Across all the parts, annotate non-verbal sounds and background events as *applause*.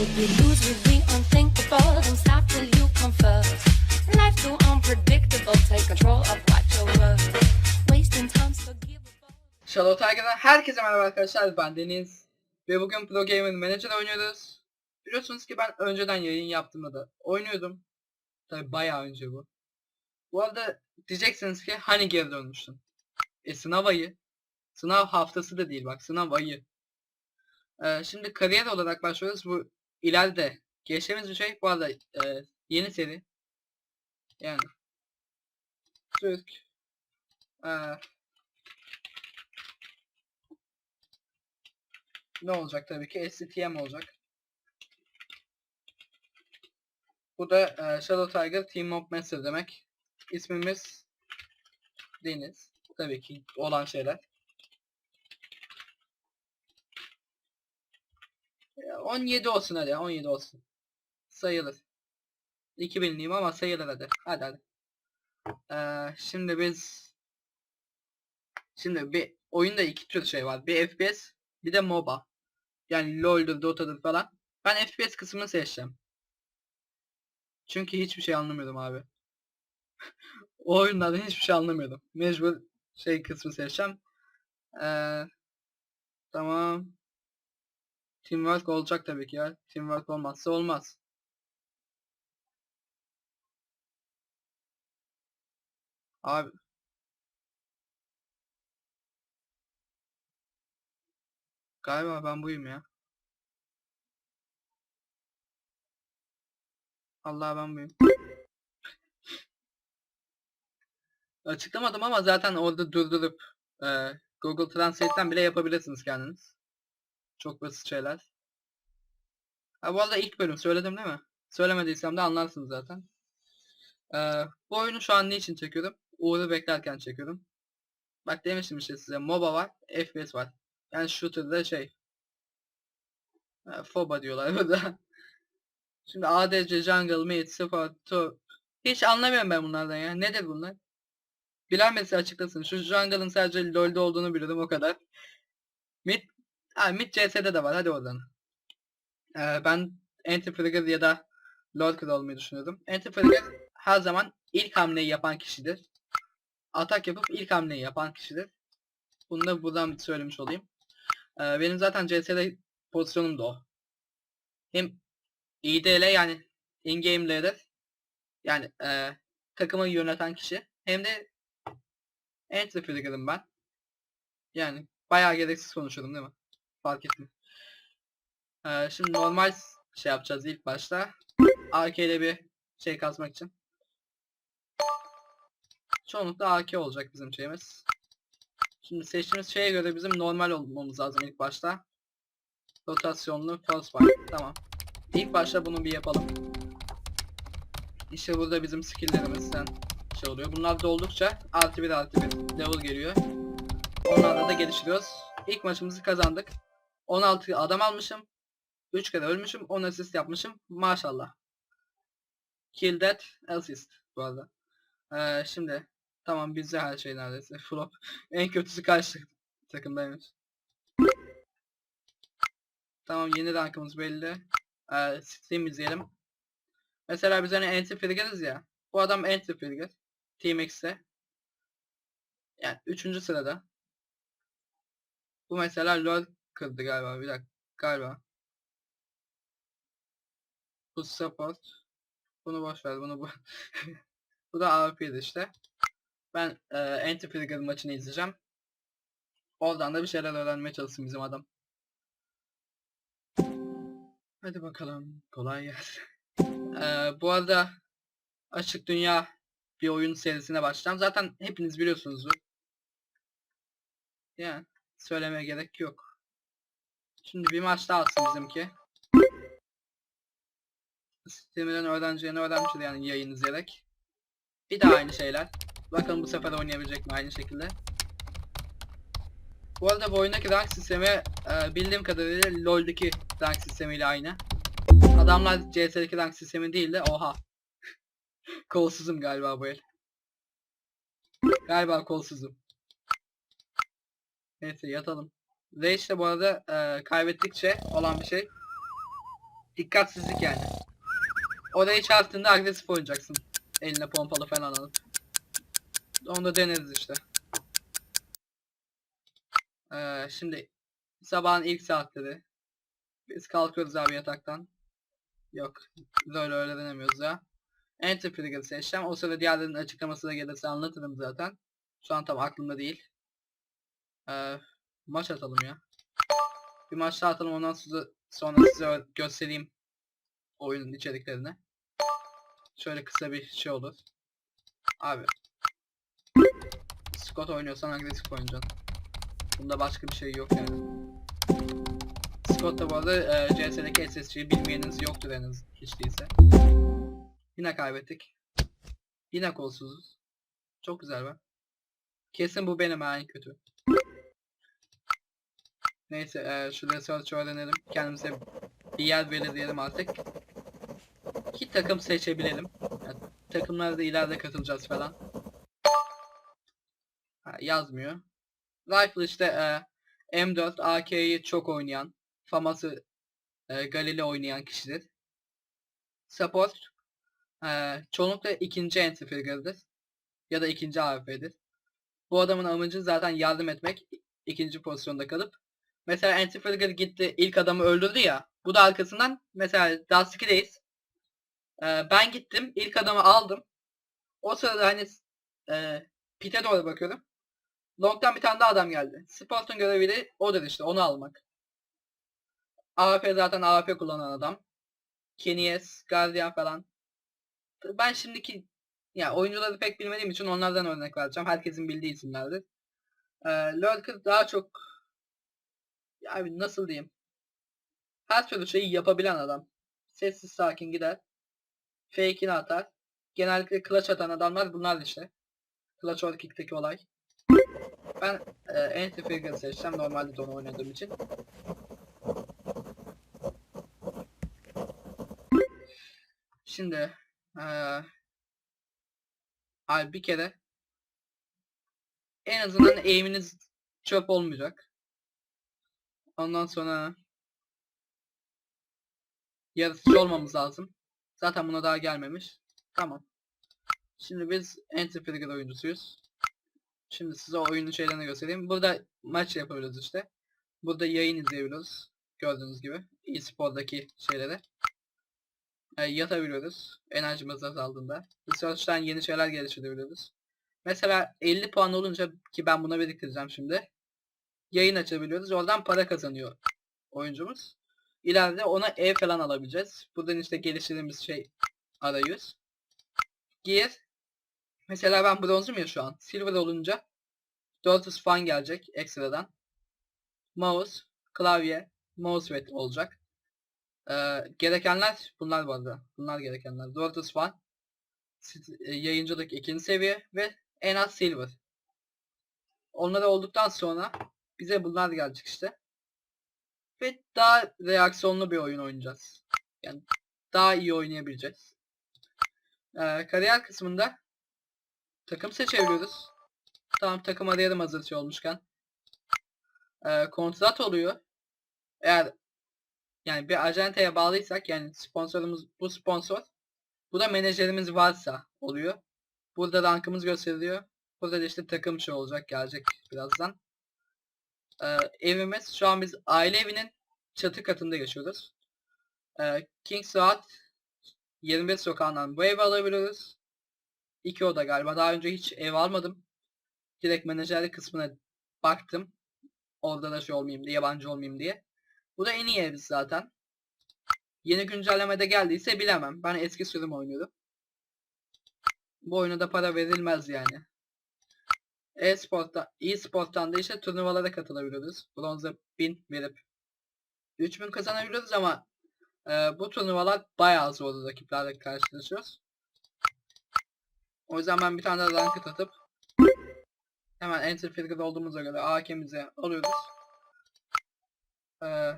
make you herkese merhaba arkadaşlar ben Deniz ve bugün Pro Gamer Manager oynuyoruz. Biliyorsunuz ki ben önceden yayın yaptığımda da oynuyordum. Tabi bayağı önce bu. Bu arada diyeceksiniz ki hani geri dönmüştün. E sınav ayı. Sınav haftası da değil bak sınav ayı. Ee, şimdi kariyer olarak başlıyoruz. Bu ileride geçtiğimiz bir şey. Bu arada e, yeni seri. Yani. Türk. Ee, ne olacak tabii ki SCTM olacak. Bu da e, Shadow Tiger Team of Master demek. İsmimiz Deniz. Tabii ki olan şeyler. Ya, 17 olsun hadi 17 olsun. Sayılır. 2000'liyim ama sayılır hadi. Hadi hadi. Ee, şimdi biz Şimdi bir oyunda iki tür şey var. Bir FPS bir de MOBA. Yani LoL'dur, Dota'dır falan. Ben FPS kısmını seçeceğim. Çünkü hiçbir şey anlamıyordum abi. *laughs* o oyunlardan hiçbir şey anlamıyordum. Mecbur şey kısmı seçeceğim. Ee, tamam. Teamwork olacak tabii ki ya. Teamwork olmazsa olmaz. Abi. Galiba ben buyum ya. Allah ben buyum. Açıklamadım ama zaten orada durdurup e, Google Translate'ten bile yapabilirsiniz kendiniz. Çok basit şeyler. Ha bu arada ilk bölüm söyledim değil mi? Söylemediysem de anlarsınız zaten. E, bu oyunu şu an ne için çekiyorum? Uğur'u beklerken çekiyorum. Bak demiştim işte size MOBA var, FPS var. Yani shooter'da şey. E, FOBA diyorlar *laughs* burada. Şimdi ADC, Jungle, Support, Top. Hiç anlamıyorum ben bunlardan ya. Nedir bunlar? Bilen birisi açıklasın. Şu Jungle'ın sadece LoL'de olduğunu biliyorum o kadar. Mid, ha, Mid CS'de de var. Hadi oradan. Ee, ben Anti-Frigger ya da Lord olmayı düşünüyordum. Anti-Frigger her zaman ilk hamleyi yapan kişidir. Atak yapıp ilk hamleyi yapan kişidir. Bunu da buradan söylemiş olayım. Ee, benim zaten CS'de pozisyonum da o. Hem IDL yani in-game leader yani e, takımı yöneten kişi hem de entry figur'ım ben. Yani bayağı gereksiz konuşuyorum değil mi? Fark ettim. Ee, şimdi normal şey yapacağız ilk başta. AK ile bir şey kasmak için. Çoğunlukla AK olacak bizim şeyimiz. Şimdi seçtiğimiz şeye göre bizim normal olmamız lazım ilk başta. Rotasyonlu first fight. Tamam. İlk başta bunu bir yapalım. İşte burada bizim skill'lerimizden şey oluyor. Bunlar doldukça artı bir artı bir level geliyor. Onlarla da geliştiriyoruz. İlk maçımızı kazandık. 16 adam almışım. 3 kere ölmüşüm. 10 asist yapmışım. Maşallah. Kill that assist bu arada. Ee, şimdi tamam bizde her şey neredeyse. Flop. *laughs* en kötüsü karşı takımdaymış. Tamam yeni rankımız belli. Ee, Steam izleyelim. Mesela biz hani Entry Frigger'ız ya. Bu adam Entry Frigger. Team X'te. Yani 3. sırada. Bu mesela LoL kırdı galiba. Bir dakika. Galiba. Bu support. Bunu boş ver. Bunu bu. *laughs* bu da AWP'di işte. Ben e, Entry Frigger maçını izleyeceğim. Oradan da bir şeyler öğrenmeye çalışsın bizim adam. Hadi bakalım. Kolay gelsin. Ee, bu arada Açık Dünya bir oyun serisine başlayacağım. Zaten hepiniz biliyorsunuzdur. Yani söylemeye gerek yok. Şimdi bir maç daha atsın bizimki. Sistemden öğrencilerini öğrenmiştir yani yayın izleyerek. Bir daha aynı şeyler. Bakalım bu sefer oynayabilecek mi aynı şekilde. Bu arada bu oyundaki rank sistemi e, bildiğim kadarıyla LoL'deki rank sistemiyle aynı. Adamlar CS'deki rank sistemi değil de oha. *laughs* kolsuzum galiba bu el. Galiba kolsuzum. Neyse yatalım. Rage de bu arada e, kaybettikçe olan bir şey. Dikkatsizlik yani. Orayı çarptığında agresif oynayacaksın. Eline pompalı falan alıp. Onu da deneriz işte. Ee, şimdi sabahın ilk saatleri. Biz kalkıyoruz abi yataktan. Yok. Biz öyle öyle denemiyoruz ya. Enter trigger seçeceğim. O sırada diğerlerinin açıklaması da gelirse anlatırım zaten. Şu an tam aklımda değil. Ee, maç atalım ya. Bir maç daha atalım ondan sonra, sonra size göstereyim oyunun içeriklerini. Şöyle kısa bir şey olur. Abi. Scott oynuyorsan agresif oynayacaksın. Bunda başka bir şey yok yani. Scott da bu arada e, CS'deki SSG'yi bilmeyeniniz yoktur en hiç değilse. Yine kaybettik. Yine kolsuzuz. Çok güzel be. Kesin bu benim ha en kötü. Neyse e, şurada search öğrenelim. Kendimize bir yer belirleyelim artık. İki takım seçebilelim. Yani takımlara da ileride katılacağız falan. Ha, yazmıyor. Rifle işte e, M4 AK'yi çok oynayan, Famas'ı e, Galile oynayan kişidir. Support e, çoğunlukla ikinci entry figure'dır. Ya da ikinci AWP'dir. Bu adamın amacı zaten yardım etmek. ikinci pozisyonda kalıp. Mesela figure gitti ilk adamı öldürdü ya. Bu da arkasından mesela Dust 2'deyiz. E, ben gittim ilk adamı aldım. O sırada hani e, pite doğru bakıyorum. Long'dan bir tane daha adam geldi. Sport'un görevi de odur işte onu almak. AWP zaten AWP kullanan adam. Kenyes, Guardian falan. Ben şimdiki ya oyuncuları pek bilmediğim için onlardan örnek vereceğim. Herkesin bildiği isimlerdir. Ee, Lurker daha çok abi nasıl diyeyim? Her türlü şeyi yapabilen adam. Sessiz sakin gider. Fake'ini atar. Genellikle clutch atan adamlar bunlar işte. Clutch or kick'teki olay. Ben e, Entry Figure seçeceğim. Normalde de onu oynadığım için. Şimdi eee abi bir kere en azından aim'iniz çöp olmayacak. Ondan sonra yaratıcı olmamız lazım. Zaten buna daha gelmemiş. Tamam. Şimdi biz Figure oyuncusuyuz. Şimdi size oyunun şeylerini göstereyim. Burada maç yapabiliyoruz işte. Burada yayın izleyebiliyoruz. Gördüğünüz gibi. eSport'daki şeyleri. E, yatabiliyoruz. Enerjimiz azaldığında. Research'tan yeni şeyler geliştirebiliyoruz. Mesela 50 puan olunca ki ben buna biriktireceğim şimdi. Yayın açabiliyoruz. Oradan para kazanıyor oyuncumuz. İleride ona ev falan alabileceğiz. Buradan işte geliştirdiğimiz şey arayüz. Gear. Mesela ben bronzum ya şu an. Silver olunca 400 fan gelecek ekstradan. Mouse, klavye, mousepad olacak. Ee, gerekenler bunlar bu arada. Bunlar gerekenler. 400 fan. e, Yayıncılık ikinci seviye ve en az silver. Onları olduktan sonra bize bunlar gelecek işte. Ve daha reaksiyonlu bir oyun oynayacağız. Yani daha iyi oynayabileceğiz. Ee, kariyer kısmında takım seçebiliyoruz. Tamam takım arayalım hazır şey olmuşken. Ee, kontrat oluyor. Eğer yani bir acenteye bağlıysak yani sponsorumuz bu sponsor. Bu da menajerimiz varsa oluyor. Burada rankımız gösteriliyor. Burada da işte takım şey olacak gelecek birazdan. Ee, evimiz şu an biz aile evinin çatı katında yaşıyoruz. Ee, King Saat 21 sokağından bu evi alabiliyoruz. İki oda galiba. Daha önce hiç ev almadım. Direkt menajerlik kısmına baktım. Orada da şey olmayayım diye, yabancı olmayayım diye. Bu da en iyi ev zaten. Yeni güncellemede geldiyse bilemem. Ben eski sürüm oynuyorum. Bu oyuna da para verilmez yani. E-sport'ta, e-sport'tan da işte turnuvalara katılabiliyoruz. Bronza 1000 verip 3000 kazanabiliyoruz ama e, bu turnuvalar bayağı zor rakiplerle karşılaşıyoruz. O yüzden ben bir tane daha ranked atıp hemen enter figure olduğumuza göre AK'mizi alıyoruz. Ee,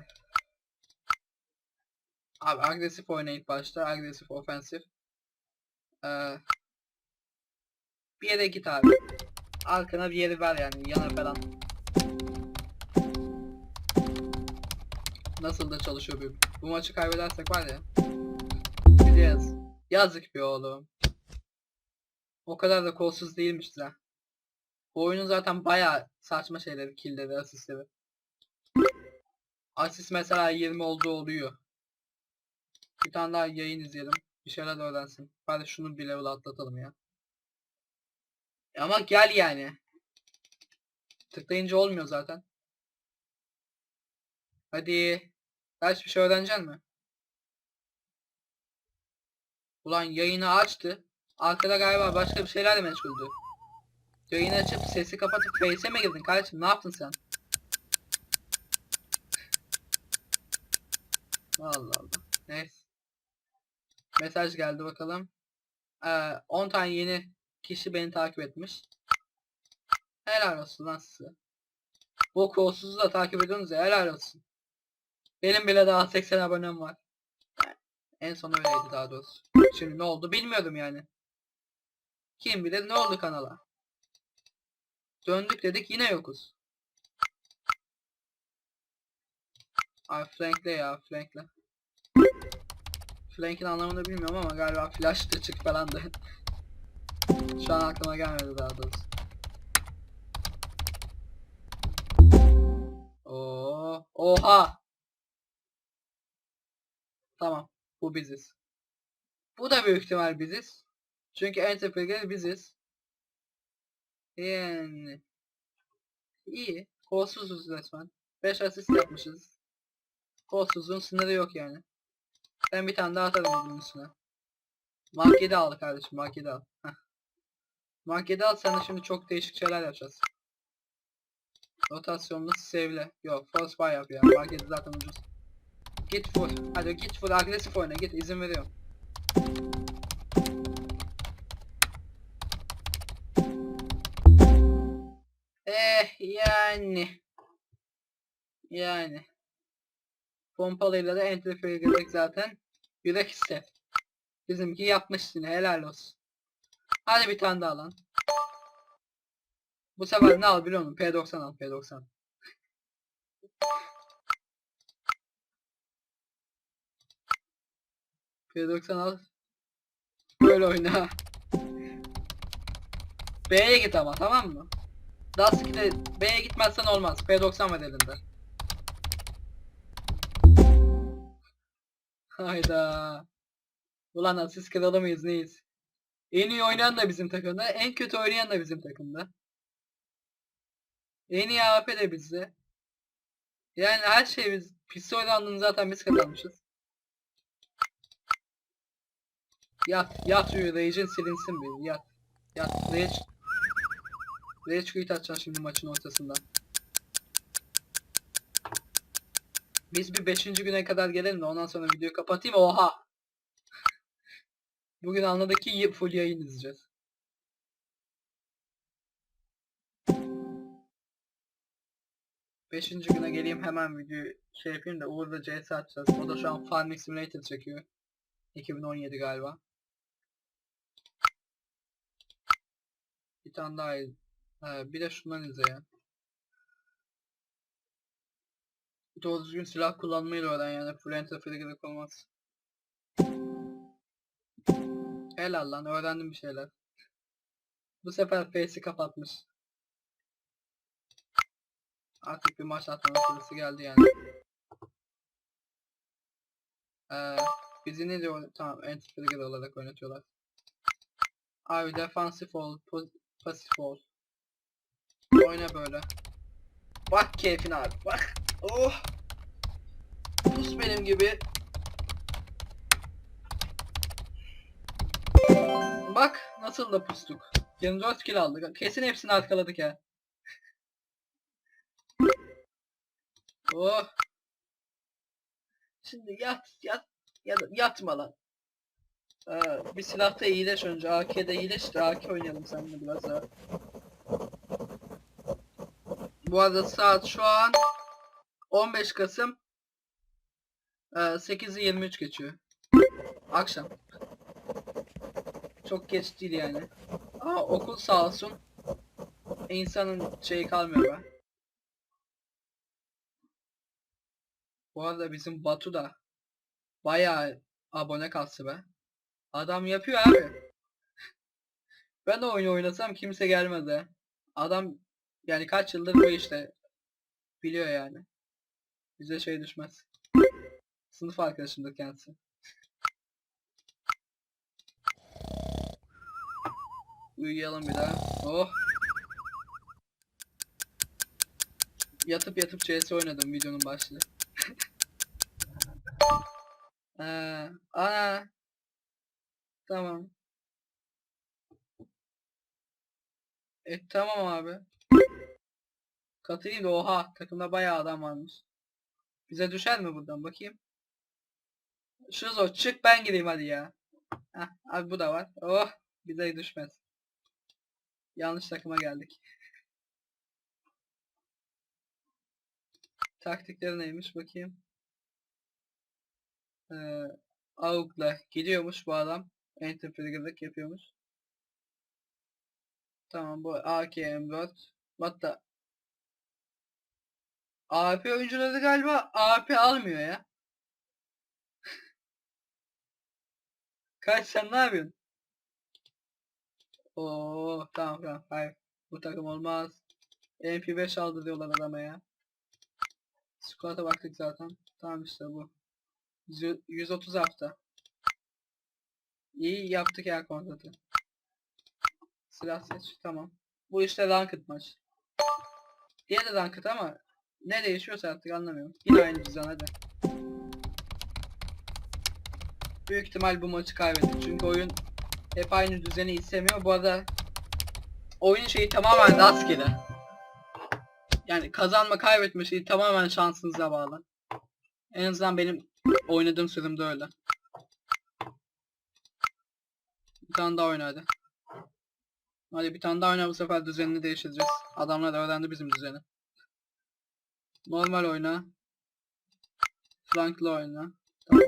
abi agresif oyna ilk başta. Agresif, ofensif. Ee, bir yere git abi. Arkana bir yeri ver yani yana falan. nasıl da çalışıyor bu. Bu maçı kaybedersek var ya. Gideceğiz. Yazık bir oğlum. O kadar da kolsuz değilmiş ha. Bu oyunun zaten bayağı saçma şeyleri, killleri, asistleri. Asist mesela 20 olduğu oluyor. Bir tane daha yayın izleyelim. Bir şeyler de öğrensin. Bari şunu bir level atlatalım ya. Ama gel yani. Tıklayınca olmuyor zaten. Hadi. Kaç bir şey öğreneceksin mi? Ulan yayını açtı. Arkada galiba başka bir şeylerle meşguldü. Yayını açıp sesi kapatıp face'e mi girdin kardeşim? Ne yaptın sen? Allah Allah. Neyse. Mesaj geldi bakalım. Ee, 10 tane yeni kişi beni takip etmiş. Helal olsun lan size. Bu kolsuzu da takip ediyorsunuz ya helal olsun. Benim bile daha 80 abonem var. En son öyleydi daha doğrusu. Şimdi ne oldu bilmiyordum yani. Kim bilir ne oldu kanala. Döndük dedik yine yokuz. Ay Frank'le ya Frank'le. Frank'in anlamını bilmiyorum ama galiba flash çık falan da. Şu an aklıma gelmedi daha doğrusu. Oo, oha. Tamam, bu biziz. Bu da büyük ihtimal biziz. Çünkü Enterprise biziz. Yani iyi. Kolsuzuz resmen. 5 asist yapmışız. Kolsuzluğun sınırı yok yani. Ben bir tane daha atarım bunun üstüne. Mark 7 al kardeşim, Mark 7 al. Heh. Mark 7 al sana şimdi çok değişik şeyler yapacağız. Rotasyonlu sevle. Yok, force fire yap ya. Mark 7 zaten ucuz. Git vur. Hadi git vur agresif oyna git izin veriyorum. Eh yani. Yani. Pompalıyla da entrifeye gerek zaten. Yürek ister. Bizimki yapmış yine helal olsun. Hadi bir tane daha lan. Bu sefer ne al biliyor musun? P90 al P90. P90 al. Böyle oyna. B'ye git ama tamam mı? Dust 2'de B'ye gitmezsen olmaz. P90 var elinde. Hayda. Ulan asist kralı mıyız neyiz? En iyi oynayan da bizim takımda, en kötü oynayan da bizim takımda. En iyi AWP de bizde. Yani her şey biz. Pis oynandığını zaten biz kazanmışız. Yat, yat Rage'in silinsin bir, yat. Yat, Rage. Rage quit atacaksın şimdi maçın ortasında. Biz bir 5. güne kadar gelelim de ondan sonra videoyu kapatayım. Oha! Bugün anladık ki y- full yayın izleyeceğiz. Beşinci güne geleyim hemen videoyu şey yapayım da Uğur'da CS atacağız. O da şu an Farming Simulator çekiyor. 2017 galiba. Bir tane daha He, bir de şundan izle ya. Doğru düzgün silah kullanmayı da öğren yani. Full gerek olmaz. Helal lan öğrendim bir şeyler. Bu sefer face'i kapatmış. Artık bir maç atma sırası geldi yani. Ee, bizi ne diyor? Tamam anti olarak oynatıyorlar. Abi defansif ol, pasif ol. Oyna böyle. Bak keyfine abi bak. Oh. Pus benim gibi. Bak nasıl da pustuk. 24 kill aldık. Kesin hepsini arkaladık ya. oh. Şimdi yat yat ya yatma lan. Ee, bir silahta iyileş önce. AK'de iyileş de AK oynayalım seninle biraz daha. Bu arada saat şu an 15 Kasım ee, 8'i 23 geçiyor. Akşam. Çok geç değil yani. Ama okul sağ olsun. İnsanın şeyi kalmıyor be. Bu arada bizim Batu da bayağı abone kastı be. Adam yapıyor abi. *laughs* Ben de oyunu oynasam kimse gelmez ha. Adam yani kaç yıldır bu işte biliyor yani. Bize şey düşmez. Sınıf arkadaşımdır kendisi. Uyuyalım bir daha. Oh. Yatıp yatıp CS oynadım videonun başlığı. *laughs* Ee, ana. Tamam. E tamam abi. Katılayım da oha takımda bayağı adam varmış. Bize düşer mi buradan bakayım. Şuzo çık ben gireyim hadi ya. Heh, abi bu da var. Oh bize düşmez. Yanlış takıma geldik. Taktikleri neymiş bakayım. Ee, AUG'la gidiyormuş bu adam. Enter trigger'lık yapıyormuş. Tamam bu AK M4. Hatta AP oyuncuları galiba AP almıyor ya. *laughs* Kaç sen ne yapıyorsun? Oo tamam tamam hayır. Bu takım olmaz. MP5 aldı diyorlar adama ya. Squat'a baktık zaten. Tamam işte bu. Yüz- 130 hafta. İyi yaptık ya kontratı. Silah seç. Tamam. Bu işte ranked maç. Diğeri de ranked ama ne değişiyorsa artık anlamıyorum. Yine aynı düzen hadi. Büyük ihtimal bu maçı kaybettik çünkü oyun hep aynı düzeni istemiyor. Bu arada oyun şeyi tamamen rastgele. Yani kazanma kaybetme şeyi tamamen şansınıza bağlı. En azından benim oynadığım sürümde öyle. Bir tane daha oyna hadi. Bir tane daha oyna bu sefer düzenini değiştireceğiz. Adamlar öğrendi bizim düzeni. Normal oyna. Flanklı oyna. Tamam.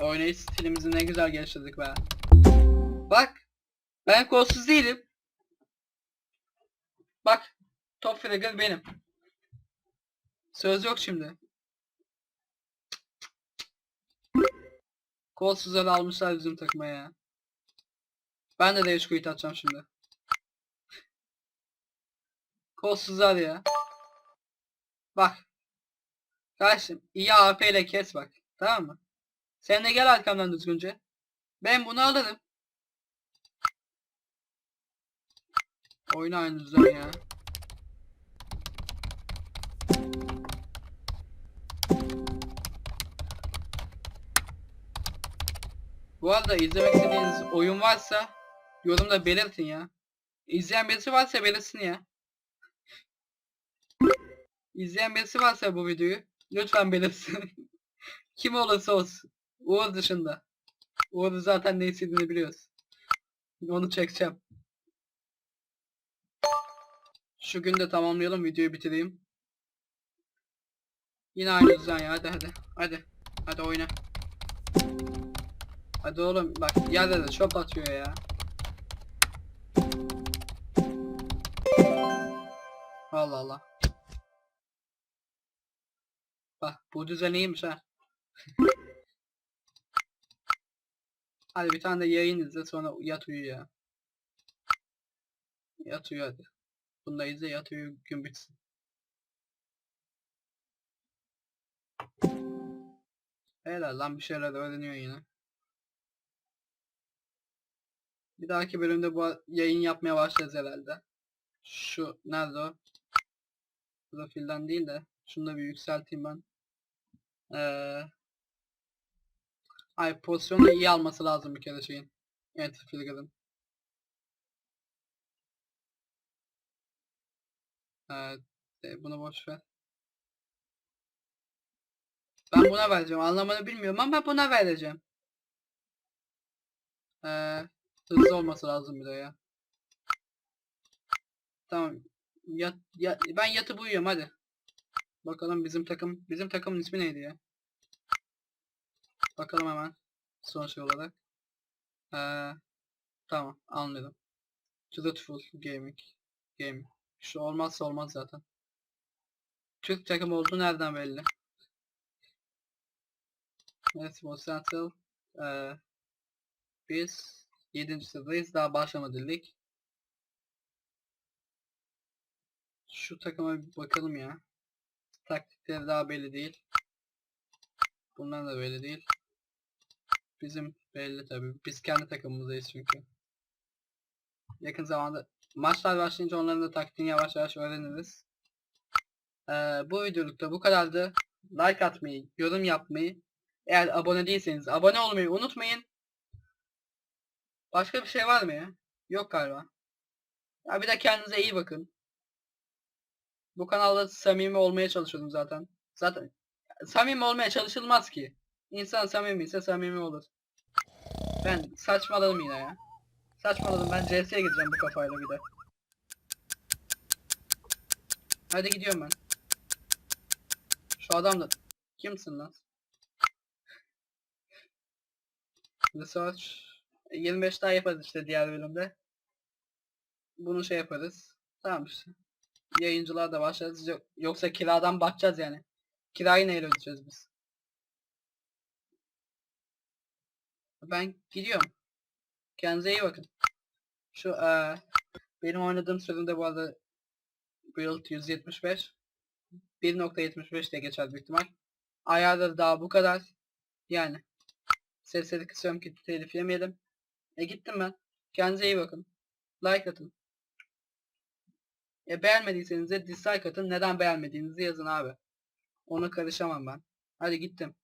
Oynayış stilimizi ne güzel geliştirdik be. Bak. Ben kolsuz değilim. Bak. Top fragger benim. Söz yok şimdi. Kolsuzları almışlar bizim takıma ya. Ben de değiş kuyut atacağım şimdi. Kolsuzlar ya. Bak. Kardeşim iyi AP ile kes bak. Tamam mı? Sen de gel arkamdan düzgünce. Ben bunu alırım. Oyna aynı düzen ya. Bu arada izlemek istediğiniz oyun varsa yorumda belirtin ya. İzleyen birisi varsa belirsin ya. İzleyen birisi varsa bu videoyu lütfen belirsin. *laughs* Kim olursa olsun. Uğur dışında. Uğur zaten ne istediğini biliyoruz. Onu çekeceğim. Şu gün de tamamlayalım videoyu bitireyim. Yine aynı düzen ya hadi hadi. Hadi. Hadi oyna. Hadi oğlum bak yerde de çöp atıyor ya. Allah Allah. Bak bu düzen iyiymiş ha. *laughs* hadi bir tane de yayın izle sonra yat uyu ya. Yat uyu hadi. Bunu da izle yat uyu gün bitsin. Helal lan bir şeyler öğreniyor yine. Bir dahaki bölümde bu yayın yapmaya başlayacağız herhalde. Şu nerede o? Profilden değil de şunu da bir yükselteyim ben. Ee, ay pozisyonu iyi alması lazım bir kere şeyin. Enter Flickr'ın. Evet, e, bunu boş ver. Ben buna vereceğim. Anlamını bilmiyorum ama buna vereceğim. Ee, hızlı olması lazım bir de ya. Tamam. Yat, ya, ben yatıp uyuyorum hadi. Bakalım bizim takım bizim takımın ismi neydi ya? Bakalım hemen sonuç olarak. Ee, tamam anladım. Truthful Gaming. Game. Şu olmazsa olmaz zaten. Türk takım olduğu nereden belli? Evet, Sport Central. Ee, biz 7. sıradayız. Daha başlamadı lig. Şu takıma bir bakalım ya. Taktikleri daha belli değil. Bunlar da belli değil. Bizim belli tabii. Biz kendi takımımızdayız çünkü. Yakın zamanda maçlar başlayınca onların da taktiğini yavaş yavaş öğreniriz. Ee, bu videolukta bu kadardı. Like atmayı, yorum yapmayı, eğer abone değilseniz abone olmayı unutmayın. Başka bir şey var mı ya? Yok galiba. Ya bir de kendinize iyi bakın. Bu kanalda samimi olmaya çalışıyorum zaten. Zaten samimi olmaya çalışılmaz ki. İnsan samimi ise samimi olur. Ben saçmaladım yine ya. Saçmaladım ben CS'ye gideceğim bu kafayla bir de. Hadi gidiyorum ben. Şu adam da kimsin lan? *laughs* Research 25 daha yaparız işte diğer bölümde. Bunu şey yaparız. Tamam işte. Yayıncılığa da başlarız. Yok- Yoksa kiradan bakacağız yani. Kirayı neyle ödeyeceğiz biz? Ben gidiyorum. Kendinize iyi bakın. Şu eee benim oynadığım sürümde bu arada build 175 1.75 diye geçer büyük ihtimal. Ayarları daha bu kadar. Yani sesleri kısıyorum ki telif yemeyelim. E gittim ben. Kendinize iyi bakın. Like atın. E beğenmediyseniz de dislike atın. Neden beğenmediğinizi yazın abi. Ona karışamam ben. Hadi gittim.